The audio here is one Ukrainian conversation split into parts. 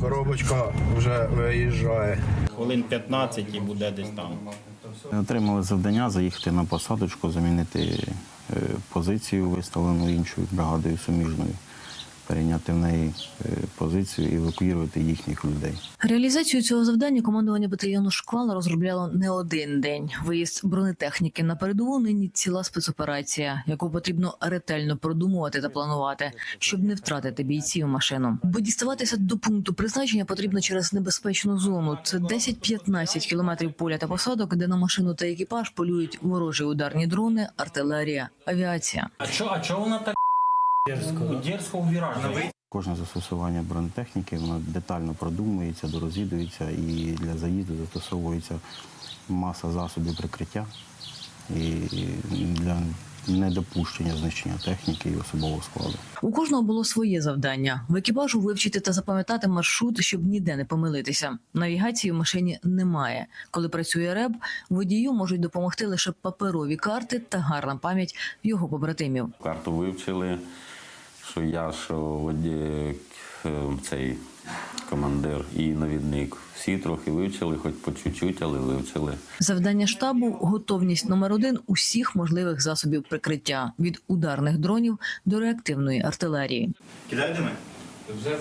коробочка вже виїжджає. Хвилин 15 і буде десь там. Отримали завдання заїхати на посадочку, замінити е, позицію, виставлену іншою бригадою суміжною, перейняти в неї е, позицію і евакуювати їхніх людей. Реалізацію цього завдання командування батальйону Шквала розробляло не один день. Виїзд бронетехніки на передову нині ціла спецоперація, яку потрібно ретельно продумувати та планувати, щоб не втратити бійців машину. Бо діставатися до пункту призначення потрібно через небезпечну зону. Це 10-15 кілометрів поля та посадок, де на машину та екіпаж полюють ворожі ударні дрони, артилерія, авіація. А чо, а чо вона так дерзко, дерзко у віраж? Кожне застосування бронетехніки воно детально продумується, дорозвідується і для заїзду застосовується маса засобів прикриття і для недопущення знищення техніки і особового складу. У кожного було своє завдання в екіпажу вивчити та запам'ятати маршрут, щоб ніде не помилитися. Навігації в машині немає. Коли працює реб, водію можуть допомогти лише паперові карти та гарна пам'ять його побратимів. Карту вивчили, що я, що воді, е, цей командир і навідник. Всі трохи вивчили, хоч по чуть-чуть, але вивчили. Завдання штабу готовність номер один усіх можливих засобів прикриття від ударних дронів до реактивної артилерії. Кидай ми? Вже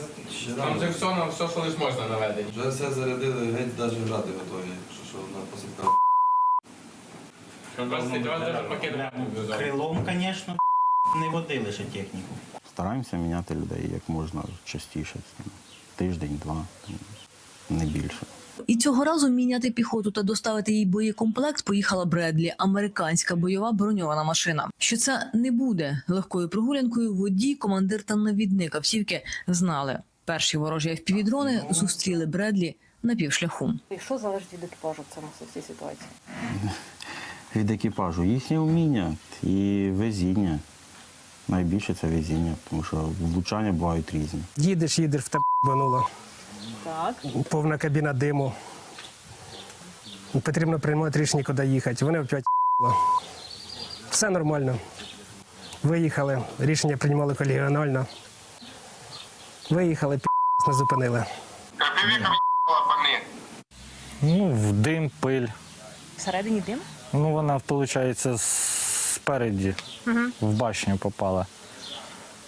там все, на все, що лиш можна наведені. Вже все зарядили, геть навіть грати готові. Що, що на посипка. Крилом, звісно, не водили ще техніку. Стараємося міняти людей як можна частіше, тиждень-два, не більше. І цього разу міняти піхоту та доставити їй боєкомплект поїхала Бредлі, американська бойова броньована машина. Що це не буде легкою прогулянкою, водій, командир та навідник автівки знали. Перші ворожі FPV-дрони зустріли Бредлі на півшляху. І що залежить від екіпажу в цьому в цій ситуації? Від екіпажу їхнє вміння і везіння. Найбільше це везіння, тому що влучання бувають різні. Їдеш, їдеш, в тебе бануло. Так. Повна кабіна диму. Потрібно приймати рішення, куди їхати. Вони опять Все нормально. Виїхали, рішення приймали колегіонально. Виїхали, пі не зупинили. Ну, в дим, пиль. Всередині дим? Ну, вона, виходить, спереді в башню попала.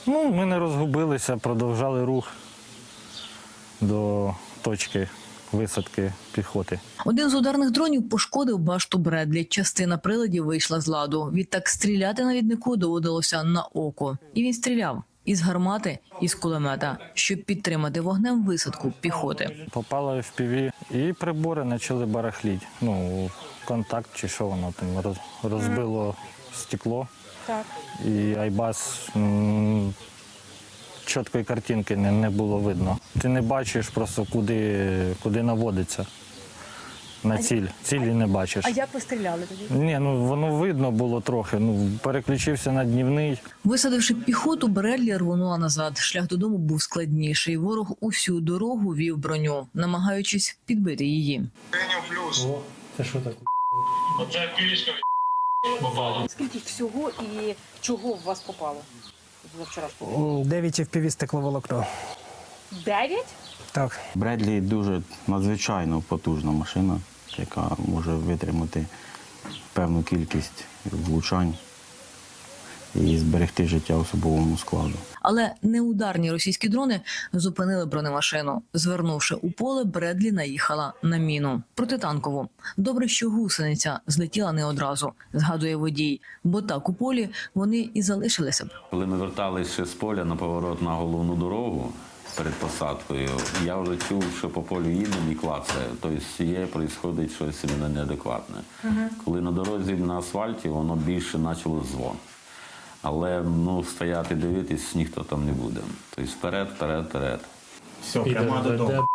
Ну, ми не розгубилися, продовжали рух до точки висадки піхоти. Один з ударних дронів пошкодив башту Бредлі. Частина приладів вийшла з ладу. Відтак стріляти навіднику доводилося на око. І він стріляв із гармати, із кулемета, щоб підтримати вогнем висадку піхоти. Попала в піві і прибори почали барахліть. Ну, контакт чи що воно там розбило стекло. Так. І Айбас м, чіткої картинки не, не було видно. Ти не бачиш просто, куди, куди наводиться на ціль. Цілі не бачиш. А як ви стріляли тоді? Ні, ну воно видно було трохи. Ну, переключився на днівний. Висадивши піхоту, Бредлі рвонула назад. Шлях додому був складніший. Ворог усю дорогу вів броню, намагаючись підбити її. Скільки всього і чого в вас попало за вчорашнього? в Дев'ять FPV стекловолокно. Дев'ять? Так. Бредлі дуже надзвичайно потужна машина, яка може витримати певну кількість влучань і зберегти життя особовому складу. Але неударні російські дрони зупинили бронемашину. Звернувши у поле, Бредлі наїхала на міну протитанкову. Добре, що гусениця злетіла не одразу, згадує водій, бо так у полі вони і залишилися б. Коли ми верталися з поля на поворот на головну дорогу перед посадкою, я вже чув, що по полю їдемо і клацає. Тобто є, відбувається щось неадекватне. Коли на дорозі на асфальті, воно більше почало дзвон. Але ну, стояти дивитись ніхто там не буде. Тобто вперед, вперед, вперед. Все, прямо додому.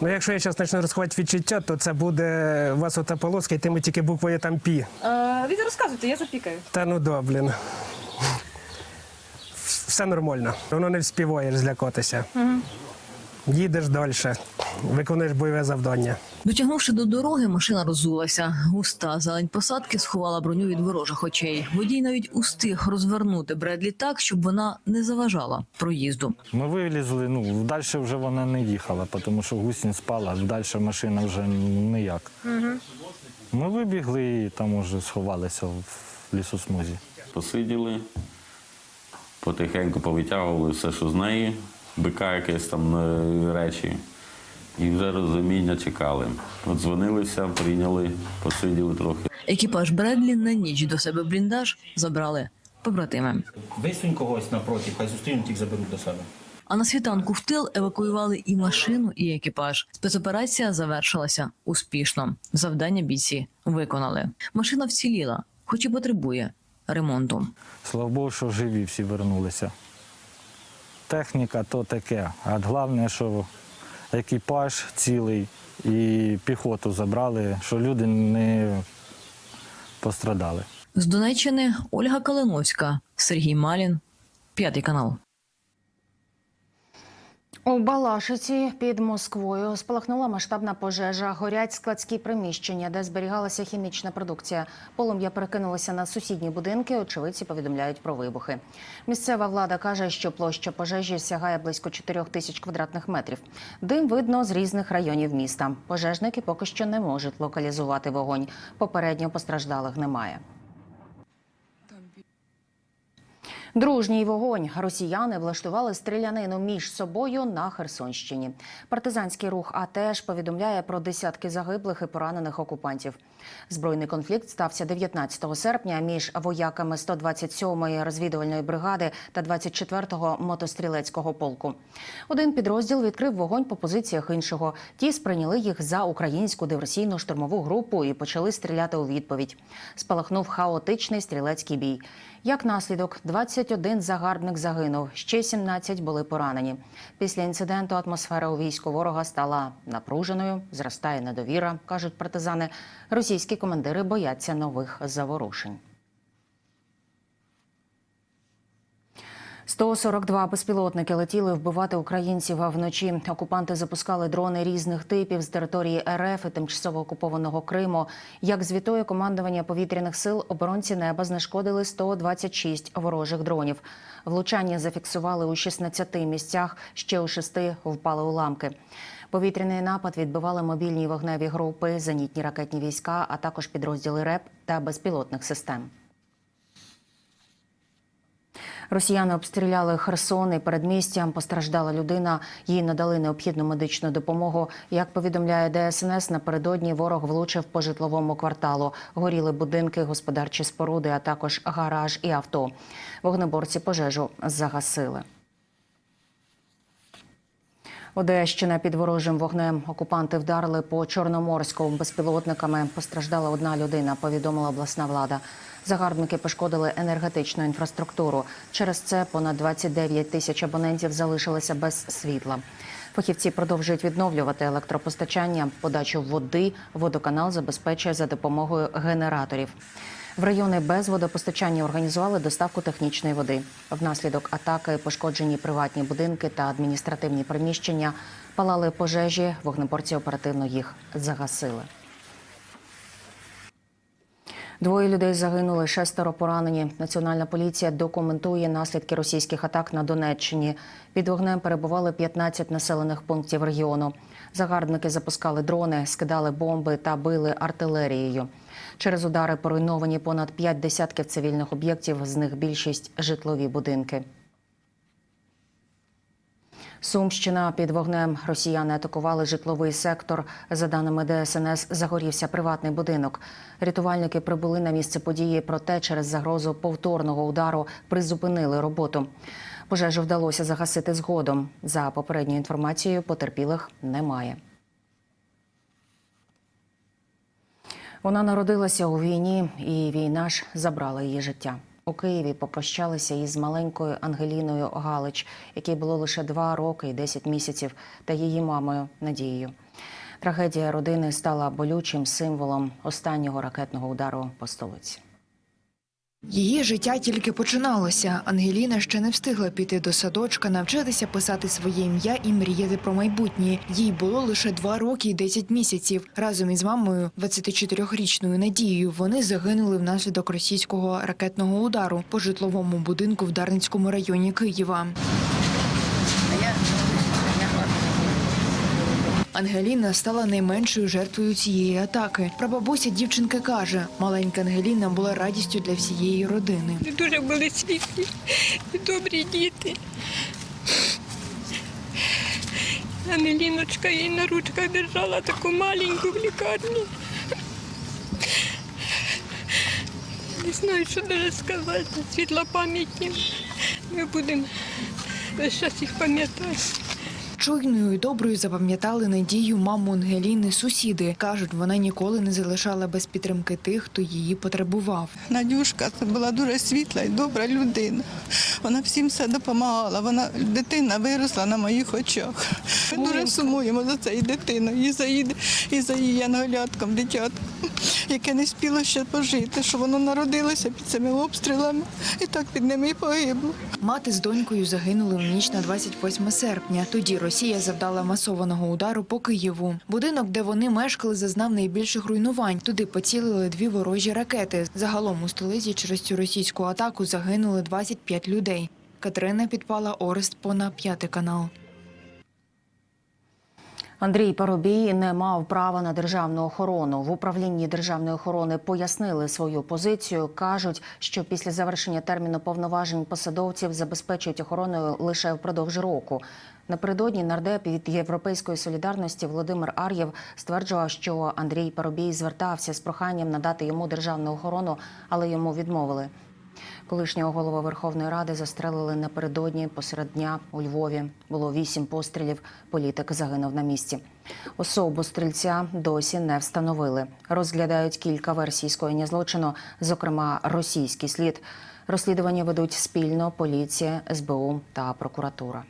Ну, якщо я зараз почну розховати відчуття, то це буде у вас ота полоска, йтиме тільки буквою там пі. Е, Вітя, розказуйте, я запікаю. Та ну да, блін. Все нормально. Воно не вспіває злякатися. Їдеш далі, виконуєш бойове завдання. Дотягнувши до дороги, машина роззулася. Густа зелень посадки сховала броню від ворожих очей. Водій навіть устиг розвернути Бредлі так, щоб вона не заважала проїзду. Ми вилізли, ну, далі вже вона не їхала, тому що гусінь спала, далі машина вже ніяк. Ми вибігли і там уже сховалися в лісосмузі. Посиділи, потихеньку повитягували все, що з неї, бика якесь там речі. І вже розуміння чекали. От дзвонилися, прийняли, посиділи трохи. Екіпаж Бредлі на ніч до себе бліндаж забрали побратими. Висунь когось напроти, хай зустрінуть їх заберуть до себе. А на світанку в тил евакуювали і машину, і екіпаж. Спецоперація завершилася успішно. Завдання бійці виконали. Машина вціліла, хоч і потребує ремонту. Слава Богу, що живі всі вернулися. Техніка то таке. А головне, що екіпаж цілий і піхоту забрали, що люди не пострадали. З Донеччини Ольга Калиновська, Сергій Малін, п'ятий канал. У Балашиці під Москвою спалахнула масштабна пожежа. Горять складські приміщення, де зберігалася хімічна продукція. Полум'я перекинулося на сусідні будинки. Очевидці повідомляють про вибухи. Місцева влада каже, що площа пожежі сягає близько 4 тисяч квадратних метрів. Дим видно з різних районів міста. Пожежники поки що не можуть локалізувати вогонь. Попередньо постраждалих немає. Дружній вогонь росіяни влаштували стрілянину між собою на Херсонщині. Партизанський рух АТЕШ повідомляє про десятки загиблих і поранених окупантів. Збройний конфлікт стався 19 серпня між вояками 127-ї розвідувальної бригади та 24-го мотострілецького полку. Один підрозділ відкрив вогонь по позиціях іншого. Ті сприйняли їх за українську диверсійну штурмову групу і почали стріляти у відповідь. Спалахнув хаотичний стрілецький бій. Як наслідок, 21 загарбник загинув, ще 17 були поранені. Після інциденту атмосфера у війську ворога стала напруженою, зростає недовіра, кажуть партизани. Російські командири бояться нових заворушень. 142 безпілотники летіли вбивати українців. А вночі окупанти запускали дрони різних типів з території РФ і тимчасово окупованого Криму. Як звітує командування повітряних сил, оборонці неба знешкодили 126 ворожих дронів. Влучання зафіксували у 16 місцях, ще у шести впали уламки. Повітряний напад відбивали мобільні вогневі групи, зенітні ракетні війська, а також підрозділи РЕП та безпілотних систем. Росіяни обстріляли Херсон і передмістям. Постраждала людина. Їй надали необхідну медичну допомогу. Як повідомляє ДСНС, напередодні ворог влучив по житловому кварталу. Горіли будинки, господарчі споруди, а також гараж і авто. Вогнеборці пожежу загасили. Одещина під ворожим вогнем окупанти вдарили по Чорноморську безпілотниками. Постраждала одна людина, повідомила обласна влада. Загарбники пошкодили енергетичну інфраструктуру. Через це понад 29 тисяч абонентів залишилися без світла. Фахівці продовжують відновлювати електропостачання, подачу води. Водоканал забезпечує за допомогою генераторів. В райони без водопостачання організували доставку технічної води. Внаслідок атаки пошкоджені приватні будинки та адміністративні приміщення. Палали пожежі, вогнеборці оперативно їх загасили. Двоє людей загинули, шестеро поранені. Національна поліція документує наслідки російських атак на Донеччині. Під вогнем перебували 15 населених пунктів регіону. Загарбники запускали дрони, скидали бомби та били артилерією. Через удари поруйновані понад п'ять десятків цивільних об'єктів, з них більшість житлові будинки. Сумщина під вогнем росіяни атакували житловий сектор. За даними ДСНС, загорівся приватний будинок. Рятувальники прибули на місце події, проте через загрозу повторного удару призупинили роботу. Пожежу вдалося загасити згодом. За попередньою інформацією, потерпілих немає. Вона народилася у війні, і війна ж забрала її життя. У Києві попрощалися із маленькою Ангеліною Галич, якій було лише два роки і 10 місяців, та її мамою Надією. Трагедія родини стала болючим символом останнього ракетного удару по столиці. Її життя тільки починалося. Ангеліна ще не встигла піти до садочка, навчитися писати своє ім'я і мріяти про майбутнє. Їй було лише два роки і 10 місяців. Разом із мамою, 24-річною Надією, вони загинули внаслідок російського ракетного удару по житловому будинку в Дарницькому районі Києва. Ангеліна стала найменшою жертвою цієї атаки. Прабабуся дівчинки каже, маленька Ангеліна була радістю для всієї родини. Дуже були світлі і добрі діти. Анеліночка її на ручках держала таку маленьку в лікарні. Не знаю, що даже сказати. Світла пам'яті. Ми будемо весь час їх пам'ятати. Чуйною і доброю запам'ятали надію маму Ангеліни сусіди. Кажуть, вона ніколи не залишала без підтримки тих, хто її потребував. Надюшка це була дуже світла і добра людина. Вона всім все допомагала. Вона дитина виросла на моїх очах. Ми дуже сумуємо за цією дитиною, і за її, і за її янголятком, дитятком, яке не спіло ще пожити, що воно народилося під цими обстрілами і так під ними і погибло. Мати з донькою загинули в ніч на 28 серпня. Тоді Росія завдала масованого удару по Києву. Будинок, де вони мешкали, зазнав найбільших руйнувань. Туди поцілили дві ворожі ракети. Загалом у столиці через цю російську атаку загинули 25 людей. Катерина підпала Орест по п'ятий канал. Андрій Парубій не мав права на державну охорону. В управлінні державної охорони пояснили свою позицію. кажуть, що після завершення терміну повноважень посадовців забезпечують охороною лише впродовж року. Напередодні нардеп від Європейської солідарності Володимир Ар'єв стверджував, що Андрій Парубій звертався з проханням надати йому державну охорону, але йому відмовили. Колишнього голови Верховної Ради застрелили напередодні посеред дня у Львові. Було вісім пострілів. Політик загинув на місці. Особу стрільця досі не встановили. Розглядають кілька версій скоєння злочину, зокрема російський слід. Розслідування ведуть спільно поліція, СБУ та прокуратура.